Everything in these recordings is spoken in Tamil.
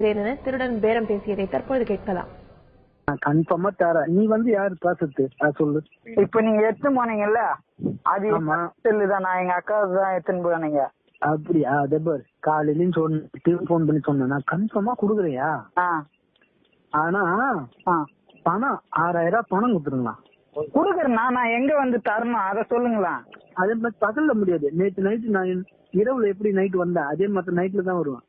என திருடன் பேரம் பேசியதை தற்பொழுது கேட்கலாம். கன்ஃபார்மா தர. நீ வந்து யாரு பேசுறது அது சொல்லு. இப்ப நீங்க எடுத்து போனீங்கல்ல? அது ஆமா. செல்லு தான் நான் எங்க அக்கா தான் எடுத்துன்னு போனீங்க. அப்படியா? அதே பாரு. காலையிலயும் சொன்ன போன் பண்ணி சொன்னேன். நான் கன்ஃபார்மா குடுக்குறியா ஆனா பணம் ஆறாயிரம் ரூபாய் பணம் கொடுத்துருங்களா? குடுக்கறேண்ணா நான் எங்க வந்து தரணும்? அத சொல்லுங்களா அதே மாதிரி பகல்ல முடியாது. நேத்து நைட்டு நான் இரவுல எப்படி நைட் வந்தேன்? அதே மாதிரி நைட்ல தான் வருவேன்.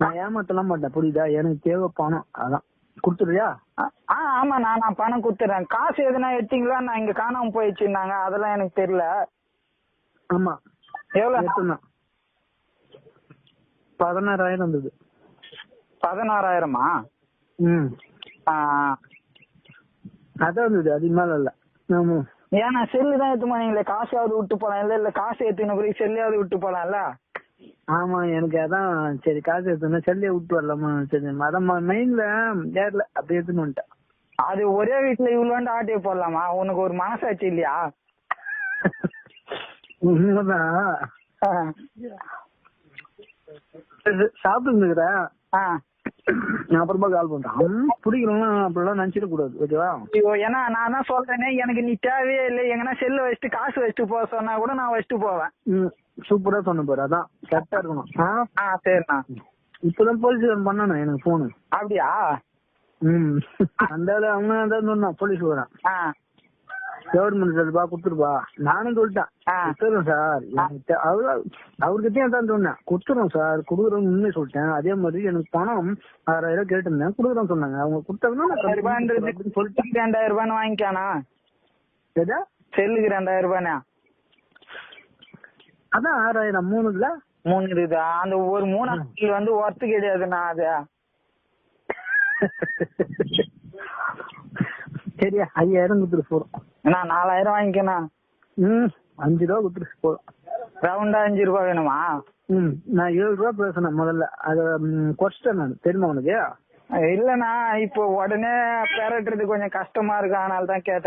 நான் ஏமாத்தலாம் மாட்டேன் புரியுதா? எனக்கு தேவை பணம் அதான். கொடுத்துறியா ஆ ஆ, ஆமாண்ணா நான் பணம் குடுத்துறேன். காசு எதுனா எடுத்தீங்களா? நான் இங்க காணாம போயிடுச்சுன்னாங்க. அதெல்லாம் எனக்கு தெரியல. ஆமா. எவ்வளவு? பதினாறாயிரம் இருந்தது பதினாறாயிரமா? ம். அதான் இருந்தது அது மேல இல்ல. ஆமா. ஏன்னா செல்லு தான் எடுத்து போனீங்களே. காசாவது விட்டு போலாம் இல்ல இல்ல காசு எடுத்துன பிறகு செல்லையாவது விட்டு போலாம்ல? ஆமா எனக்கு அதான் சரி காசு எடுத்தோன்னா செல்லியை விட்டு வரலாமா? சரி அதான் மெயின்ல ஏர்ல அப்படியே எடுத்துன்னு வந்துட்டேன். அது ஒரே வீட்டுல இவ்வளோண்டு ஆட்டிய போடலாமா? உனக்கு ஒரு மனசாட்சி இல்லையா? உண்மைதான். ஆ. நான் அப்புறமா கால் பண்றேன். பிடிக்கலன்னா அப்படிலாம் நினைச்சிட கூடாது ஓகேவா ஐயோ ஏன்னா நான் தான் சொல்றேனே எனக்கு நீ தேவையே இல்லை. எங்கன்னா செல்லு வச்சுட்டு காசு வச்சுட்டு போக சொன்னா கூட நான் வச்சுட்டு போவேன். சூப்பரா சொன்ன பாரு அதான் கரெக்டா இருக்கணும். ஆ? சரிண்ணா. இப்பதான் போலீஸ் பண்ணணும் எனக்கு போனு அப்படியா? ம். அந்த அவன் அதான் சொன்னான் போலீஸ் வரேன். கவர்மெண்ட் சார்பா கொடுத்துருப்பா நானும் சொல்லிட்டேன். கொடுத்துறோம் சார். அவரு அவர்கிட்டயும் தான் சொன்னேன். கொடுத்துறோம் சார் கொடுக்குறோம் உண்மையை சொல்லிட்டேன். அதே மாதிரி எனக்கு பணம் ஆறாயிரம் கேட்டிருந்தேன். கொடுக்குறோம் சொன்னாங்க. அவங்க கொடுத்தாங்கன்னா சொல்லிட்டேன் ரெண்டாயிரம் ரூபான்னு வாங்கிக்கானா? எதா? செல்லுக்கு ரெண்டாயிரம் ரூபானா? அதான் ஆறாயிரம் மூணுல? மூணு இருக்குதா. அந்த ஒரு மூணு வந்து ஒர்த்து கிடையாதுண்ணா அது. சரியா ஐயாயிரம் கொடுத்துட்டு போறோம் நான் நாலாயிரம் வாங்கிக்கணும் ம் அஞ்சு ரூபா கொடுத்துட்டு போறோம் ரவுண்டா அஞ்சு ரூபாய் வேணுமா? ம் நான் ஏழு ரூபா பேசினேன் முதல்ல. அதை குறைச்சிட்டேன் நான். தெரியுமா உனக்கு? இல்லண்ணா இப்போ உடனே பெறட்டுறது கொஞ்சம் கஷ்டமா இருக்கு. அதனால தான் கேட்டேன்.